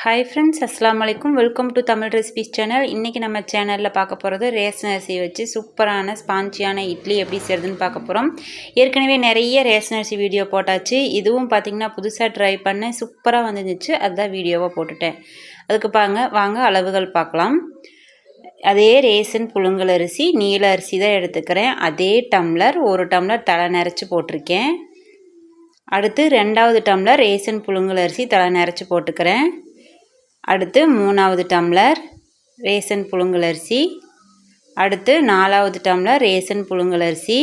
Hi friends அஸ்லாம் வலைக்கும் welcome to Tamil recipes channel இன்றைக்கி நம்ம சேனலில் பார்க்க போகிறது ரேஷன் அரிசி வச்சு சூப்பரான ஸ்பாஞ்சியான இட்லி எப்படி செய்கிறதுன்னு பார்க்க போகிறோம் ஏற்கனவே நிறைய ரேஷன் அரிசி வீடியோ போட்டாச்சு. இதுவும் பார்த்திங்கன்னா புதுசாக ட்ரை பண்ணேன். சூப்பராக வந்துருந்துச்சு. அதுதான் வீடியோவாக போட்டுட்டேன். அதுக்கு பாங்க வாங்க அளவுகள் பார்க்கலாம். அதே ரேசன் புழுங்கல் அரிசி நீல அரிசி தான் எடுத்துக்கிறேன். அதே டம்ளர் ஒரு டம்ளர் தலை நிறச்சி போட்டிருக்கேன். அடுத்து ரெண்டாவது டம்ளர் ரேஷன் புழுங்கல் அரிசி தலை நிறச்சி போட்டுக்கிறேன். அடுத்து மூணாவது டம்ளர் ரேசன் புழுங்கலரிசி அடுத்து நாலாவது டம்ளர் ரேசன் புழுங்கலரிசி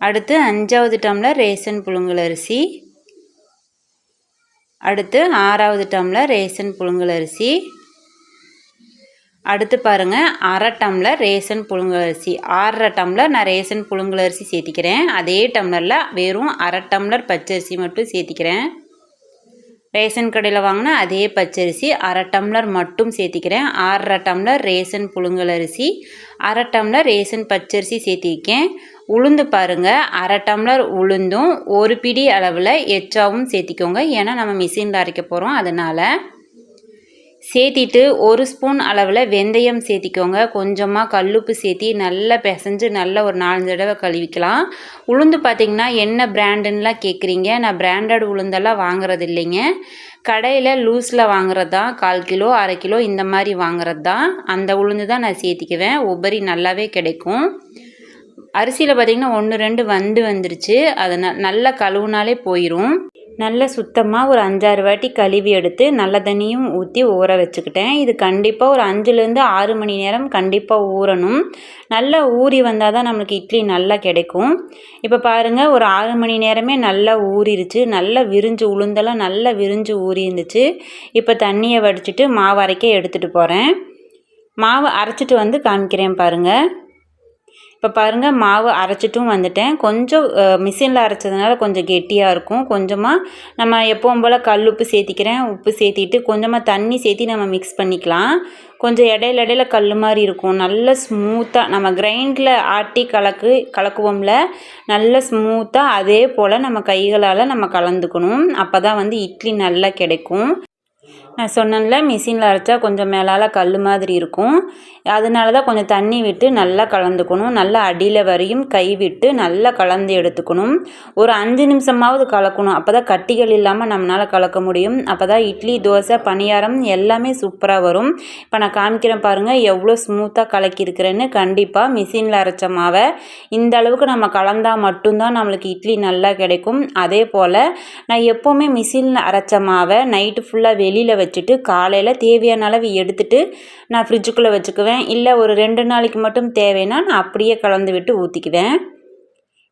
அடுத்து அஞ்சாவது டம்ளர் ரேசன் புழுங்கலரிசி அடுத்து ஆறாவது டம்ளர் ரேசன் புழுங்கலரிசி அடுத்து பாருங்கள் அரை டம்ளர் ரேசன் புழுங்கலரிசி ஆறரை டம்ளர் நான் ரேசன் புழுங்கலரிசி சேர்த்திக்கிறேன். அதே டம்ளரில் வெறும் அரை டம்ளர் பச்சரிசி மட்டும் சேர்த்திக்கிறேன். ரேஷன் கடையில் வாங்கினா அதே பச்சரிசி அரை டம்ளர் மட்டும் சேர்த்திக்கிறேன். அரை டம்ளர் ரேஷன் புழுங்கல் அரிசி அரை டம்ளர் ரேஷன் பச்சரிசி சேர்த்திருக்கேன். உளுந்து பாருங்கள் அரை டம்ளர் உளுந்தும் ஒரு பிடி அளவில் எச்சாவும் சேர்த்திக்கோங்க. ஏன்னா நம்ம மிஷினில் அரைக்க போகிறோம் அதனால் சேர்த்திட்டு ஒரு ஸ்பூன் அளவில் வெந்தயம் சேர்த்திக்கோங்க கொஞ்சமாக கல்லுப்பு சேர்த்தி நல்லா பிசைஞ்சு நல்லா ஒரு நாலஞ்சு தடவை கழுவிக்கலாம். உளுந்து பார்த்திங்கன்னா என்ன பிராண்டுன்னெலாம் கேட்குறீங்க நான் பிராண்டட் உளுந்தெல்லாம் வாங்குறது இல்லைங்க கடையில் லூஸில் வாங்குறது தான் கால் கிலோ அரை கிலோ இந்த மாதிரி வாங்குறது தான் அந்த உளுந்து தான் நான் சேர்த்திக்குவேன் உபரி நல்லாவே கிடைக்கும். அரிசியில் பார்த்திங்கன்னா ஒன்று ரெண்டு வந்து வந்துருச்சு. அதை ந நல்லா கழுவுனாலே போயிடும் நல்ல சுத்தமாக ஒரு அஞ்சாறு வாட்டி கழுவி எடுத்து நல்ல தண்ணியும் ஊற்றி ஊற வச்சுக்கிட்டேன். இது கண்டிப்பாக ஒரு அஞ்சுலேருந்து ஆறு மணி நேரம் கண்டிப்பாக ஊறணும். நல்லா ஊறி வந்தால் தான் நம்மளுக்கு இட்லி நல்லா கிடைக்கும். இப்போ பாருங்கள் ஒரு ஆறு மணி நேரமே நல்லா ஊறிடுச்சு நல்லா விரிஞ்சு உளுந்தெல்லாம் நல்லா விரிஞ்சு ஊறி இருந்துச்சு இப்போ தண்ணியை வடிச்சிட்டு மாவு அரைக்க எடுத்துகிட்டு போகிறேன் மாவு அரைச்சிட்டு வந்து காமிக்கிறேன் பாருங்கள் இப்போ பாருங்கள் மாவு அரைச்சிட்டும் வந்துட்டேன். கொஞ்சம் மிஷினில் அரைச்சதுனால கொஞ்சம் கெட்டியாக இருக்கும். கொஞ்சமாக நம்ம எப்போவும் போல் கல் உப்பு சேர்த்திக்கிறேன் உப்பு சேர்த்திட்டு கொஞ்சமாக தண்ணி சேர்த்தி நம்ம மிக்ஸ் பண்ணிக்கலாம். கொஞ்சம் இடையில இடையில கல் மாதிரி இருக்கும். நல்ல ஸ்மூத்தாக நம்ம கிரைண்டில் ஆட்டி கலக்கு கலக்குவோம்ல நல்ல ஸ்மூத்தாக அதே போல் நம்ம கைகளால் நம்ம கலந்துக்கணும். அப்போ தான் வந்து இட்லி நல்லா கிடைக்கும். நான் சொன்னேன்ல மிஷினில் அரைச்சா கொஞ்சம் மேலால் கல் மாதிரி இருக்கும். அதனால தான் கொஞ்சம் தண்ணி விட்டு நல்லா கலந்துக்கணும். நல்லா அடியில் வரையும் கை விட்டு நல்லா கலந்து எடுத்துக்கணும். ஒரு அஞ்சு நிமிஷமாவது கலக்கணும். அப்போ தான் கட்டிகள் இல்லாமல் நம்மளால் கலக்க முடியும். அப்போ தான் இட்லி தோசை பணியாரம் எல்லாமே சூப்பராக வரும். இப்போ நான் காமிக்கிறேன் பாருங்கள் எவ்வளோ ஸ்மூத்தாக கலக்கியிருக்கிறேன்னு. கண்டிப்பாக மிஷினில் அரைச்ச மாவை இந்த அளவுக்கு நம்ம கலந்தால் மட்டும்தான் நம்மளுக்கு இட்லி நல்லா கிடைக்கும். அதே போல் நான் எப்போவுமே மிஷினில் அரைச்ச மாவை நைட்டு ஃபுல்லாக வெளியில் வச்சுட்டு காலையில் தேவையான அளவு எடுத்துட்டு நான் ஃப்ரிட்ஜுக்குள்ளே வச்சுக்குவேன். இல்லை ஒரு ரெண்டு நாளைக்கு மட்டும் தேவைன்னா நான் அப்படியே கலந்து விட்டு ஊற்றிக்குவேன்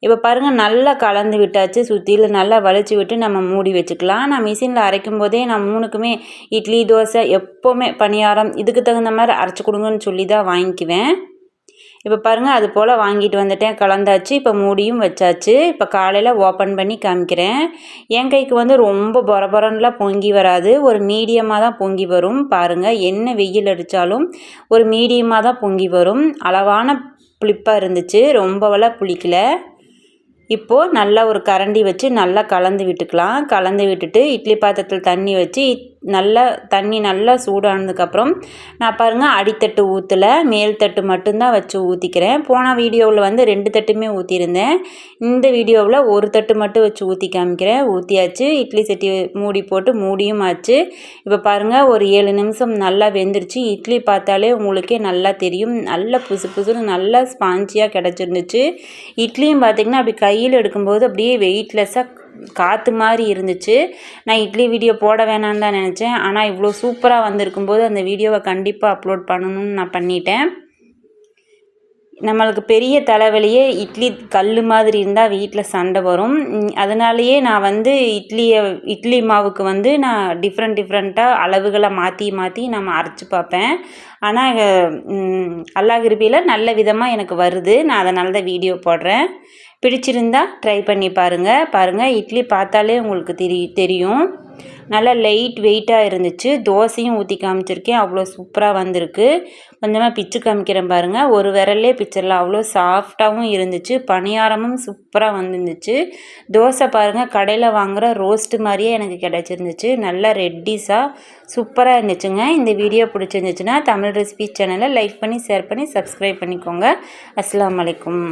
இப்போ பாருங்கள் நல்லா கலந்து விட்டாச்சு. சுற்றியில் நல்லா வலிச்சு விட்டு நம்ம மூடி வச்சுக்கலாம். நான் மிஷினில் அரைக்கும் போதே நான் மூணுக்குமே இட்லி தோசை எப்போவுமே பணியாரம் இதுக்கு தகுந்த மாதிரி அரைச்சி கொடுங்கன்னு சொல்லி தான் வாங்கிக்குவேன். இப்போ பாருங்கள் அது போல் வாங்கிட்டு வந்துட்டேன். கலந்தாச்சு இப்போ மூடியும் வச்சாச்சு. இப்போ காலையில் ஓப்பன் பண்ணி காமிக்கிறேன். என் கைக்கு வந்து ரொம்ப பொரபொரன்லாம் பொங்கி வராது. ஒரு மீடியமாக தான் பொங்கி வரும். பாருங்கள் என்ன வெயில் அடித்தாலும் ஒரு மீடியமாக தான் பொங்கி வரும். அளவான புளிப்பாக இருந்துச்சு. ரொம்பவெல்லாம் புளிக்கல. இப்போது நல்லா ஒரு கரண்டி வச்சு நல்லா கலந்து விட்டுக்கலாம். கலந்து விட்டுட்டு இட்லி பாத்திரத்தில் தண்ணி வச்சு நல்லா தண்ணி நல்லா சூடானதுக்கப்புறம் நான் பாருங்கள் அடித்தட்டு ஊற்றலை மேல் தட்டு மட்டும்தான் வச்சு ஊற்றிக்கிறேன் போன வீடியோவில் வந்து ரெண்டு தட்டுமே ஊற்றிருந்தேன் இந்த வீடியோவில் ஒரு தட்டு மட்டும் வச்சு ஊற்றி காமிக்கிறேன். ஊற்றியாச்சு இட்லி சட்டி மூடி போட்டு மூடியும் ஆச்சு. இப்போ பாருங்கள் ஒரு ஏழு நிமிஷம் நல்லா வெந்துருச்சு. இட்லி பார்த்தாலே உங்களுக்கே நல்லா தெரியும். நல்லா புசு புசுன்னு நல்லா ஸ்பாஞ்சியாக கிடச்சிருந்துச்சு. இட்லியும் பார்த்திங்கன்னா அப்படி கையில் எடுக்கும்போது அப்படியே வெயிட்லெஸ்ஸாக காற்று மாதிரி இருந்துச்சு. நான் இட்லி வீடியோ போட வேணான்னு தான் நினச்சேன். ஆனால் இவ்வளோ சூப்பராக வந்திருக்கும்போது அந்த வீடியோவை கண்டிப்பாக அப்லோட் பண்ணணும்னு நான் பண்ணிட்டேன். நம்மளுக்கு பெரிய தலைவலியே இட்லி கல் மாதிரி இருந்தால் வீட்டில் சண்டை வரும். அதனாலேயே நான் வந்து இட்லியை இட்லி மாவுக்கு வந்து நான் டிஃப்ரெண்ட் டிஃப்ரெண்ட்டாக அளவுகளை மாற்றி மாற்றி நம்ம அரைச்சி பார்ப்பேன். ஆனால் அல்லாஹிருபியில் நல்ல விதமாக எனக்கு வருது. நான் அதனால தான் வீடியோ போடுறேன். பிடிச்சிருந்தா ட்ரை பண்ணி பாருங்கள் பாருங்கள் இட்லி பார்த்தாலே உங்களுக்கு தெரி தெரியும். நல்லா லைட் வெயிட்டாக இருந்துச்சு. தோசையும் ஊற்றி காமிச்சிருக்கேன். அவ்வளோ சூப்பராக வந்திருக்கு. கொஞ்சமாக பிச்சு காமிக்கிறேன் பாருங்கள் ஒரு விரல்லே பிச்சிடலாம் அவ்வளோ சாஃப்டாகவும் இருந்துச்சு. பணியாரமும் சூப்பராக வந்துருந்துச்சு. தோசை பாருங்கள் கடையில் வாங்குகிற ரோஸ்ட்டு மாதிரியே எனக்கு கிடச்சிருந்துச்சு. நல்லா ரெட்டிஸாக சூப்பராக இருந்துச்சுங்க. இந்த வீடியோ பிடிச்சிருந்துச்சுன்னா தமிழ் ரெசிபி சேனலை லைக் பண்ணி ஷேர் பண்ணி சப்ஸ்கிரைப் பண்ணிக்கோங்க. அஸ்லாம் வலைக்கம்